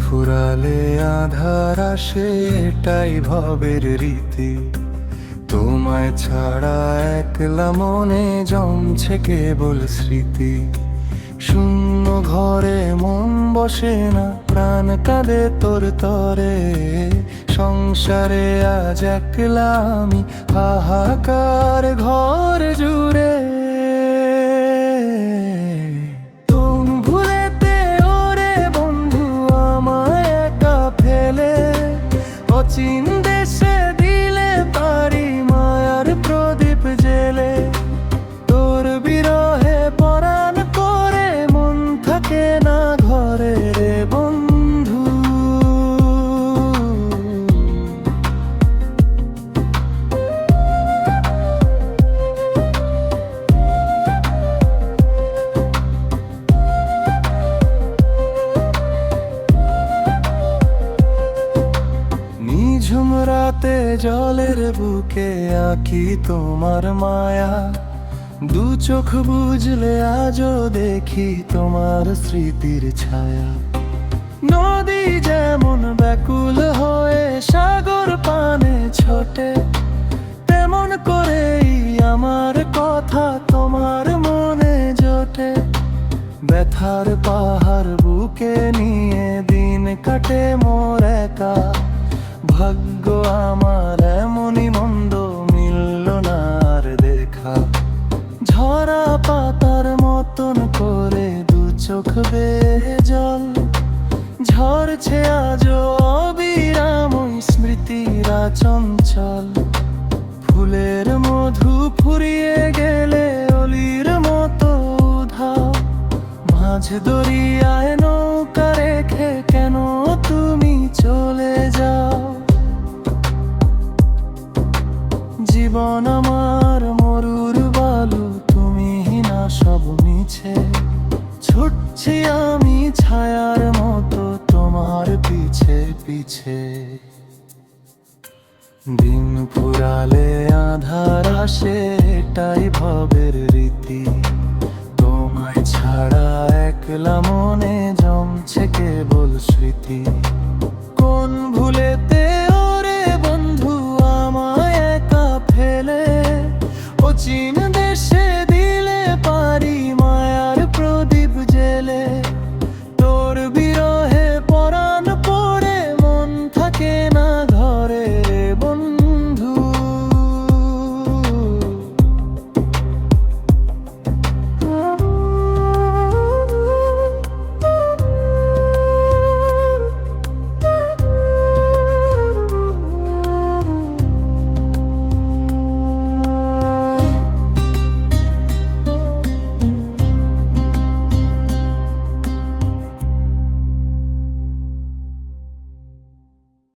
ফুরালে আধার আসে, এটাই ভবের রীতি। তোমায় ছাড়া একলা মনে জমছে কেবল স্মৃতি। শূন্য ঘরে মন বসে না, প্রাণ কাঁদে তোর তরে। সংসারে আজ একলা আমি, হাহাকার ঘর জুড়ে। অচিন রাতে জলের বুকে আঁকি তোমার মায়া। দু চোখ বুঝলে আজও দেখি তোমার স্মৃতির ছায়া। নদী যেমন ব্যাকুল হয়ে সাগর পানে ছোটে, তেমন করেই আমার কথা তোমার মনে জোটে। ব্যথার পাহাড় বুকে নিয়ে দিন কাটে মোর একা ভাগ্য আমার এমনই মন্দ মিলল না আর দেখা। ঝরা পাতার মতন করে দু চোখ বেয়ে জল। ঝরছে আজ অবিরাম স্মৃতিরা চঞ্চল ফুলের মধু ফুরিয়ে গেলে অলির মতো উধাও। মাঝ দরিয়ায় ছায়ার মতো তোমার পিছে পিছে। দিন পুরালে আধার আসে, এটাই ভবের রীতি। তোমায় ছাড়া একলা মনে জমছে কেবল স্মৃতি। কোন ভুলেতে ওরে বন্ধু আমায় একা ফেলে? ও চীন দেশে দিলে পারি